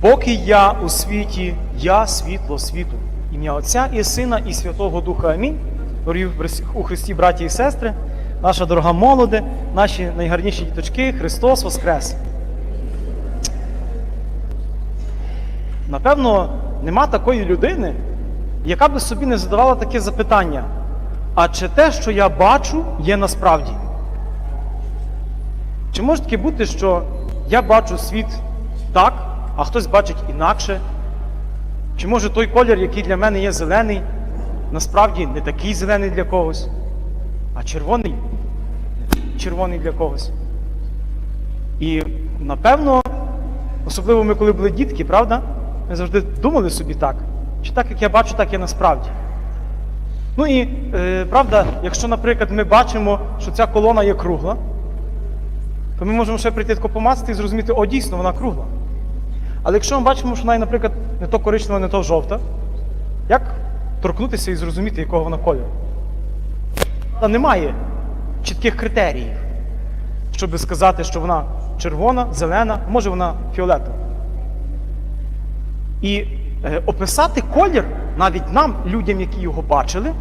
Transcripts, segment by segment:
Поки я у світі, я світло світу. Ім'я Отця і Сина, і Святого Духа. Амінь. Дорогі у Христі, браті і сестри, наша дорога молоде, наші найгарніші діточки, Христос Воскрес. Напевно, нема такої людини, яка би собі не задавала таке запитання. А чи те, що я бачу, є насправді? Чи може таке бути, що я бачу світ так, а хтось бачить інакше? Чи може той колір, який для мене є зелений, насправді не такий зелений для когось, а червоний червоний для когось? І напевно, особливо ми, коли були дітки, правда? Ми завжди думали собі так. Чи так, як я бачу, так є насправді. Ну і е, правда, якщо, наприклад, ми бачимо, що ця колона є кругла, то ми можемо ще прийти тако помацати і зрозуміти, о, дійсно, вона кругла. Але якщо ми бачимо, що вона, наприклад, не то коричнева, не то жовта, як торкнутися і зрозуміти, якого вона кольору? Та немає чітких критеріїв, щоб сказати, що вона червона, зелена, може вона фіолетова. І е, описати колір навіть нам, людям, які його бачили,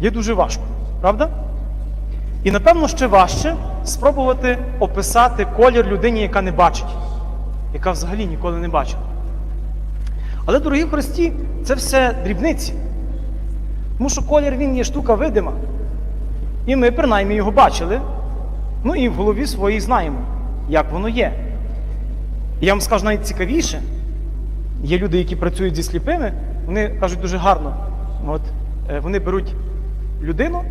є дуже важко, правда? І напевно ще важче спробувати описати колір людині, яка не бачить, яка взагалі ніколи не бачила. Але, дорогі Христі, це все дрібниці. Тому що колір він є штука видима. І ми принаймні його бачили. Ну і в голові своїй знаємо, як воно є. І я вам скажу навіть цікавіше. Є люди, які працюють зі сліпими, вони кажуть дуже гарно. От, е, Вони беруть людину,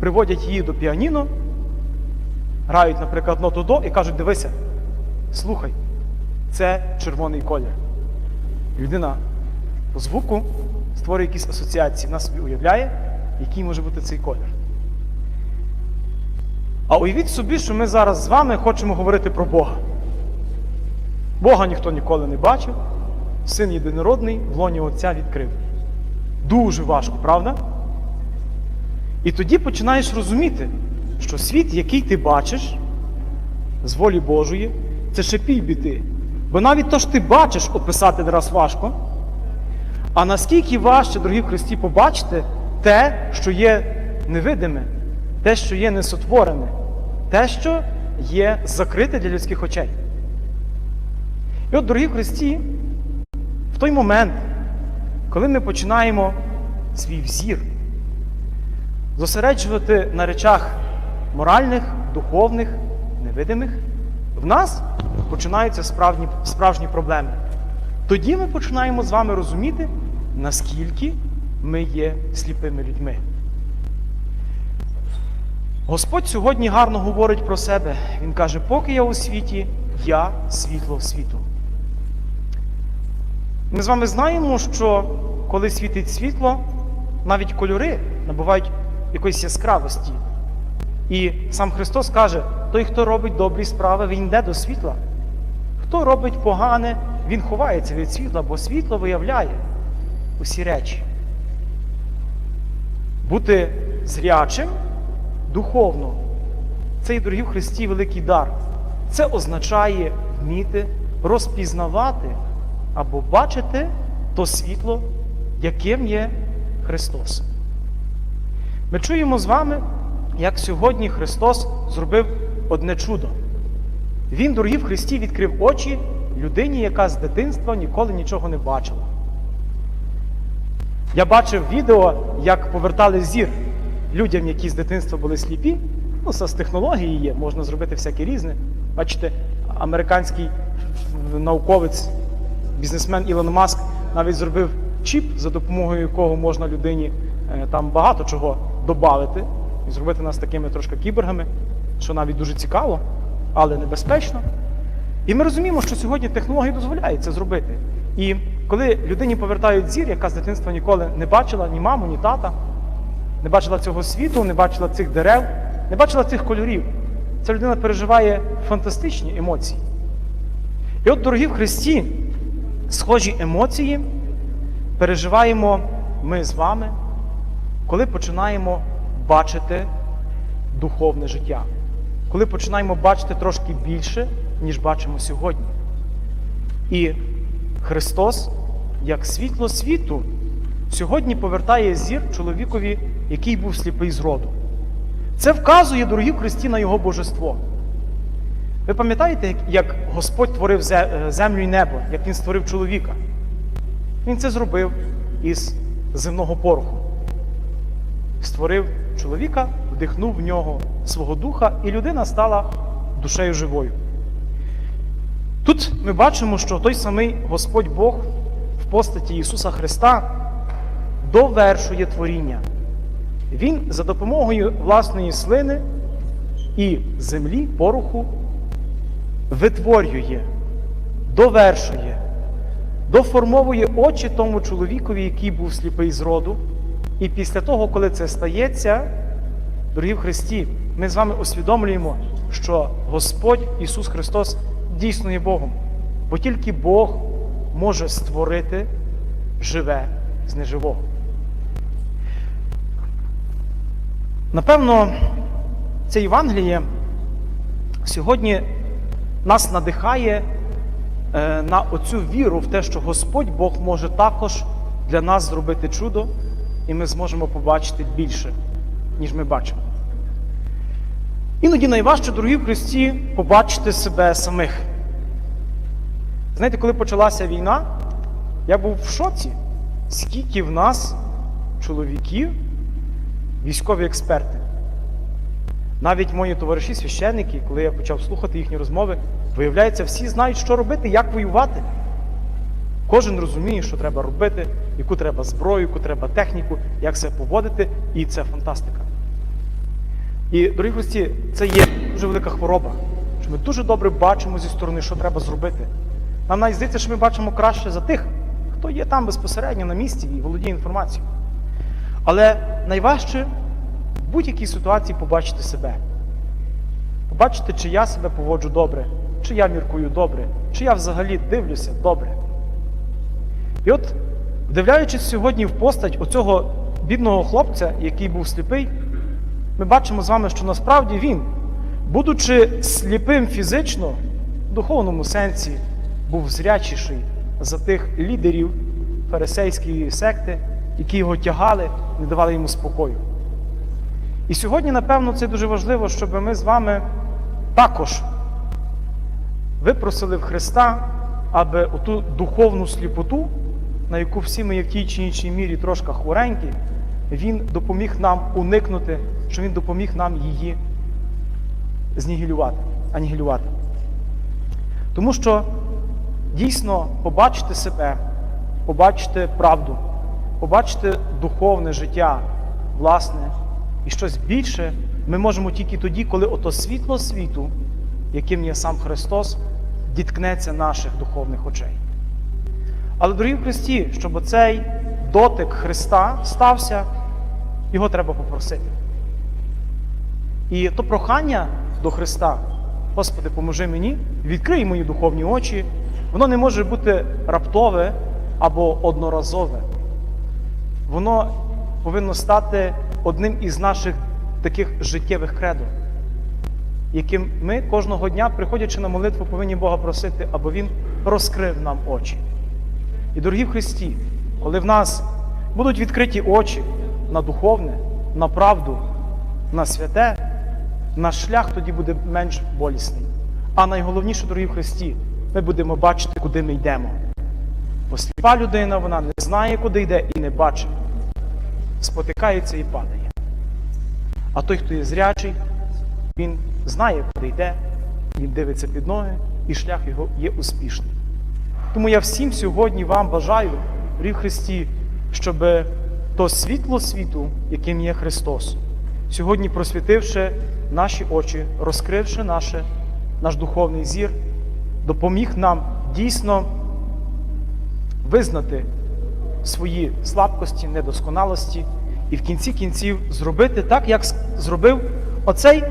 приводять її до піаніно, грають, наприклад, ноту до і кажуть, дивися, слухай, це червоний колір. Людина по звуку створює якісь асоціації, вона собі уявляє, який може бути цей колір. А уявіть собі, що ми зараз з вами хочемо говорити про Бога. Бога ніхто ніколи не бачив, син єдинородний в лоні Отця відкрив. Дуже важко, правда? І тоді починаєш розуміти, що світ, який ти бачиш, з волі Божої, це ще півбіди. Бо навіть то, що ти бачиш, описати раз важко. А наскільки важче, дорогі в Христі, побачити те, що є невидиме, те, що є несотворене, те, що є закрите для людських очей. І от, дорогі в Христі, в той момент, коли ми починаємо свій взір зосереджувати на речах моральних, духовних, невидимих, в нас починаються справжні, справжні проблеми. Тоді ми починаємо з вами розуміти, наскільки ми є сліпими людьми. Господь сьогодні гарно говорить про себе. Він каже, поки я у світі, я світло світу. Ми з вами знаємо, що коли світить світло, навіть кольори набувають якоїсь яскравості. І сам Христос каже: той, хто робить добрі справи, він йде до світла. Хто робить погане, він ховається від світла, бо світло виявляє усі речі. Бути зрячим духовно це і дорогі в Христі великий дар. Це означає вміти розпізнавати або бачити то світло, яким є Христос. Ми чуємо з вами, як сьогодні Христос зробив одне чудо. Він, дорогі в Христі, відкрив очі людині, яка з дитинства ніколи нічого не бачила. Я бачив відео, як повертали зір людям, які з дитинства були сліпі. Ну, це з технології є, можна зробити всяке різне. Бачите, американський науковець, бізнесмен Ілон Маск навіть зробив чіп, за допомогою якого можна людині е, там багато чого додати і зробити нас такими трошки кіборгами, що навіть дуже цікаво, але небезпечно. І ми розуміємо, що сьогодні технології дозволяють це зробити. І коли людині повертають зір, яка з дитинства ніколи не бачила ні маму, ні тата, не бачила цього світу, не бачила цих дерев, не бачила цих кольорів, ця людина переживає фантастичні емоції. І от, дорогі в Христі, схожі емоції переживаємо ми з вами, коли починаємо бачити духовне життя, коли починаємо бачити трошки більше, ніж бачимо сьогодні. І Христос, як світло світу, сьогодні повертає зір чоловікові, який був сліпий з роду. Це вказує, дорогі в Христі, на Його божество. Ви пам'ятаєте, як- Господь творив е, землю і небо, як Він створив чоловіка? Він це зробив із земного пороху. Створив чоловіка, вдихнув в нього свого духа, і людина стала душею живою. Тут ми бачимо, що той самий Господь Бог в постаті Ісуса Христа довершує творіння. Він за допомогою власної слини і землі, пороху витворює, довершує, доформовує очі тому чоловікові, який був сліпий з роду. І після того, коли це стається, дорогі в Христі, ми з вами усвідомлюємо, що Господь Ісус Христос дійсно є Богом, бо тільки Бог може створити живе з неживого. Напевно, це Євангеліє сьогодні нас надихає е, на оцю віру в те, що Господь Бог може також для нас зробити чудо, і ми зможемо побачити більше, ніж ми бачимо. Іноді найважче, дорогі в Христі, побачити себе самих. Знаєте, коли почалася війна, я був в шоці, скільки в нас чоловіків, військові експерти. Навіть мої товариші, священники, коли я почав слухати їхні розмови, виявляється, всі знають, що робити, як воювати. Кожен розуміє, що треба робити, яку треба зброю, яку треба техніку, як себе поводити, і це фантастика. І, дорогі гості, це є дуже велика хвороба, що ми дуже добре бачимо зі сторони, що треба зробити. Нам навіть здається, що ми бачимо краще за тих, хто є там безпосередньо на місці і володіє інформацією. Але найважче в будь-якій ситуації побачити себе. Побачити, чи я себе поводжу добре, чи я міркую добре, чи я взагалі дивлюся добре. І от, вдивляючись сьогодні в постать оцього бідного хлопця, який був сліпий, ми бачимо з вами, що насправді він, будучи сліпим фізично, в духовному сенсі, був зрячіший за тих лідерів фарисейської секти, які його тягали, не давали йому спокою. І сьогодні, напевно, це дуже важливо, щоб ми з вами також випросили в Христа, аби оту духовну сліпоту, на яку всі ми є в тій чи іншій мірі трошки хворенькі, Він допоміг нам уникнути, що Він допоміг нам її знігілювати, анігілювати. Тому що дійсно побачити себе, побачити правду, побачити духовне життя, власне, і щось більше ми можемо тільки тоді, коли ото світло світу, яким є сам Христос, діткнеться наших духовних очей. Але, дорогі в Христі, щоб оцей дотик Христа стався, його треба попросити. І то прохання до Христа, Господи, поможи мені, відкрий мої духовні очі, воно не може бути раптове або одноразове. Воно повинно стати одним із наших таких життєвих кредо, яким ми кожного дня, приходячи на молитву, повинні Бога просити, аби Він розкрив нам очі. І, дорогі в Христі, коли в нас будуть відкриті очі на духовне, на правду, на святе, наш шлях тоді буде менш болісний. А найголовніше, дорогі в Христі, ми будемо бачити, куди ми йдемо. Бо сліпа людина, вона не знає, куди йде і не бачить. Спотикається і падає. А той, хто є зрячий, він знає, куди йде, він дивиться під ноги, і шлях його є успішний. Тому я всім сьогодні вам бажаю, в Христі, щоб то світло світу, яким є Христос, сьогодні просвітивши наші очі, розкривши наше, наш духовний зір, допоміг нам дійсно визнати свої слабкості, недосконалості і в кінці кінців зробити так, як зробив оцей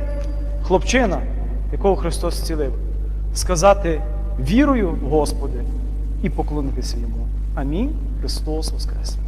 хлопчина, якого Христос зцілив, сказати вірою в Господи і поклонитися йому. Амінь. Христос Воскрес!